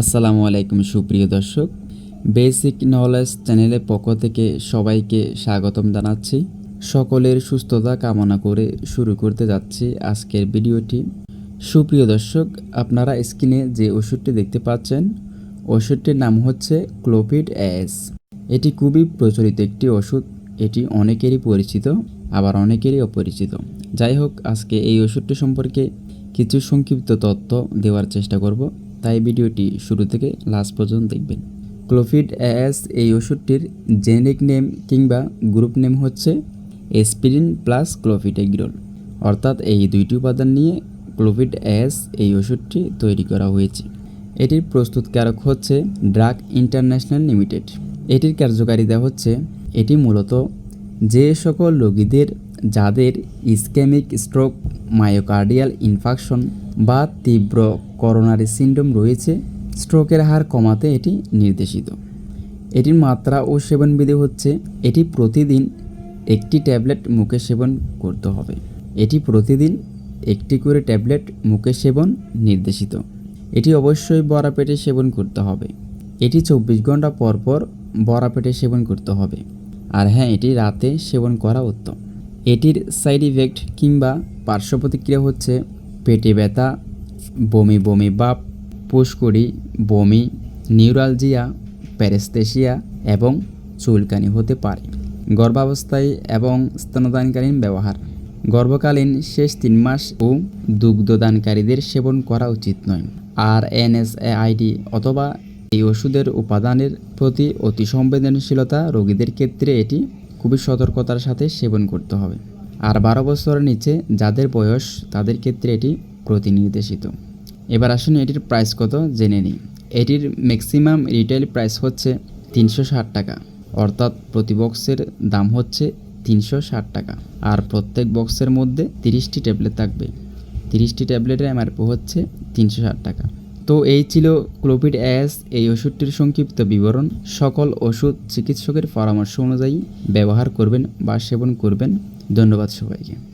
আসসালামু আলাইকুম, সুপ্রিয় দর্শক। বেসিক নলেজ চ্যানেলের পক্ষ থেকে সবাইকে স্বাগতম জানাচ্ছি। সকলের সুস্থতা কামনা করে শুরু করতে যাচ্ছি আজকের ভিডিওটি। সুপ্রিয় দর্শক, আপনারা স্ক্রিনে যে ওষুধটি দেখতে পাচ্ছেন, ওষুধটির নাম হচ্ছে ক্লোপিড অ্যাস এটি খুবই প্রচলিত একটি ওষুধ। এটি অনেকেরই পরিচিত, আবার অনেকেরই অপরিচিত। যাই হোক, আজকে এই ওষুধটি সম্পর্কে কিছু সংক্ষিপ্ত তথ্য দেওয়ার চেষ্টা করব। তাই ভিডিওটি শুরু থেকে লাস্ট পর্যন্ত দেখবেন। ক্লোফিড অ্যাস এই ওষুধটির জেনেরিক নেম কিংবা গ্রুপ নেম হচ্ছে এসপিরিন প্লাস ক্লোফিড এগ্রোল অর্থাৎ এই দুইটি উপাদান নিয়ে ক্লোভিড অ্যাস এই ওষুধটি তৈরি করা হয়েছে। এটির প্রস্তুতকারক হচ্ছে ড্রাগ ইন্টারন্যাশনাল লিমিটেড এটির কার্যকারিতা হচ্ছে এটি মূলত যে সকল রোগীদের যাদের ইসকেমিক স্ট্রোক, মায়োকার্ডিয়াল ইনফাকশন বা তীব্র করোনারি সিন্ড্রোম রয়েছে, স্ট্রোকের হার কমাতে এটি নির্দেশিত। এটির মাত্রা ও সেবনবিধি হচ্ছে, এটি প্রতিদিন একটি ট্যাবলেট মুখে সেবন করতে হবে। এটি প্রতিদিন একটি করে ট্যাবলেট মুখে সেবন নির্দেশিত। এটি অবশ্যই বড়া পেটে সেবন করতে হবে। এটি চব্বিশ ঘণ্টা পর পর বড়া পেটে সেবন করতে হবে। আর হ্যাঁ এটি রাতে সেবন করা উত্তম। এটির সাইড ইফেক্ট কিংবা পার্শ্ব প্রতিক্রিয়া হচ্ছে পেটে ব্যথা, বমি বমি বাপ, পুষ্করি, বমি নিউরালজিয়া প্যারেস্থেশিয়া এবং চুলকানি হতে পারে। গর্ভাবস্থায় এবং স্তনদানকালীন ব্যবহার। গর্ভকালীন শেষ তিন মাস ও দুগ্ধদানকারীদের সেবন করা উচিত নয়। আর এনএসএআইডি অথবা এই ওষুধের উপাদানের প্রতি অতি সংবেদনশীলতা রোগীদের ক্ষেত্রে এটি খুবই সতর্কতার সাথে সেবন করতে হবে। আর বারো বছরের নিচে যাদের বয়স, তাদের ক্ষেত্রে এটি প্রতিনির্দেশিত। এবার আসুন এটির প্রাইস কত জেনে নিই। এটির ম্যাক্সিমাম রিটেল প্রাইস হচ্ছে তিনশো ষাট টাকা। অর্থাৎ প্রতি বক্সের দাম হচ্ছে তিনশো ষাট টাকা। আর প্রত্যেক বক্সের মধ্যে তিরিশটি ট্যাবলেট থাকবে। তিরিশটি ট্যাবলেটের এমআরপি হচ্ছে তিনশো ষাট টাকা। তো এই ছিল ক্লোপিড অ্যাস এই ওষুধটির সংক্ষিপ্ত বিবরণ। সকল ওষুধ চিকিৎসকের পরামর্শ অনুযায়ী ব্যবহার করবেন বা সেবন করবেন। ধন্যবাদ সবাইকে।